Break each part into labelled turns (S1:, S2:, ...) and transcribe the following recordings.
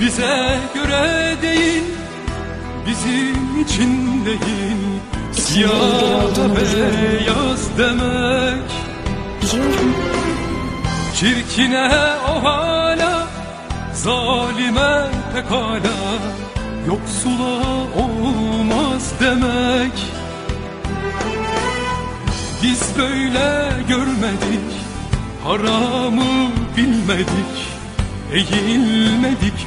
S1: Bize göre değil, bizim için değil. Siyah beyaz demek.
S2: Biliyorum.
S1: Çirkine o hala, zalime pekala. Yoksula olmaz demek. Biz böyle görmedik, haramı bilmedik Eğilmedik,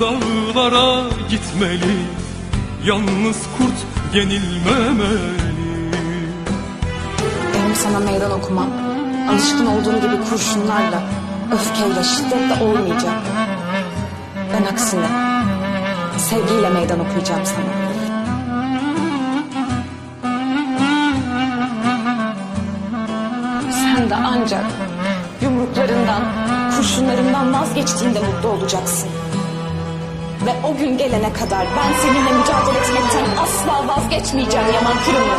S1: Dağlara gitmeli Yalnız kurt yenilmemeli
S2: Benim sana meydan okumam. Alışkın olduğum gibi kurşunlarla, öfkeyle, şiddetle olmayacak. Ben aksine sevgiyle meydan okuyacağım sana. Sen de ancak yumruklarından, kurşunlarından vazgeçtiğinde mutlu olacaksın. Ve o gün gelene kadar ben seninle mücadele etmekten asla vazgeçmeyeceğim Yaman Kırımlı.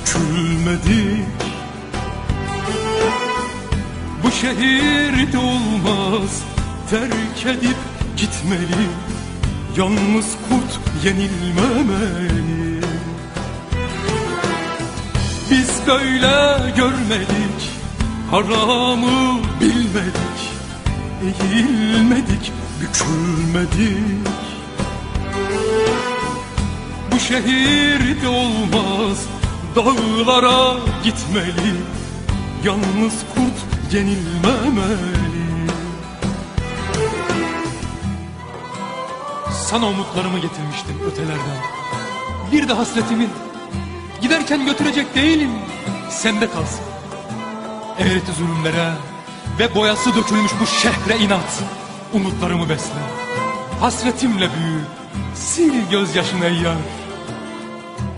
S1: bükülmedik Bu şehirde olmaz Terk edip gitmeli. Yalnız kurt yenilmemeli. Biz böyle görmedik Haramı bilmedik. Eğilmedik, bükülmedik. Şehirde olmaz Dağlara gitmeli Yalnız kurt yenilmemeli. Sana umutlarımı getirmiştim ötelerden. Bir de hasretimin Giderken götürecek değilim. Sende kalsın. Eğreti zulümlere Ve boyası dökülmüş bu şehre inat. Umutlarımı besle. Hasretimle büyü. Sil gözyaşını ey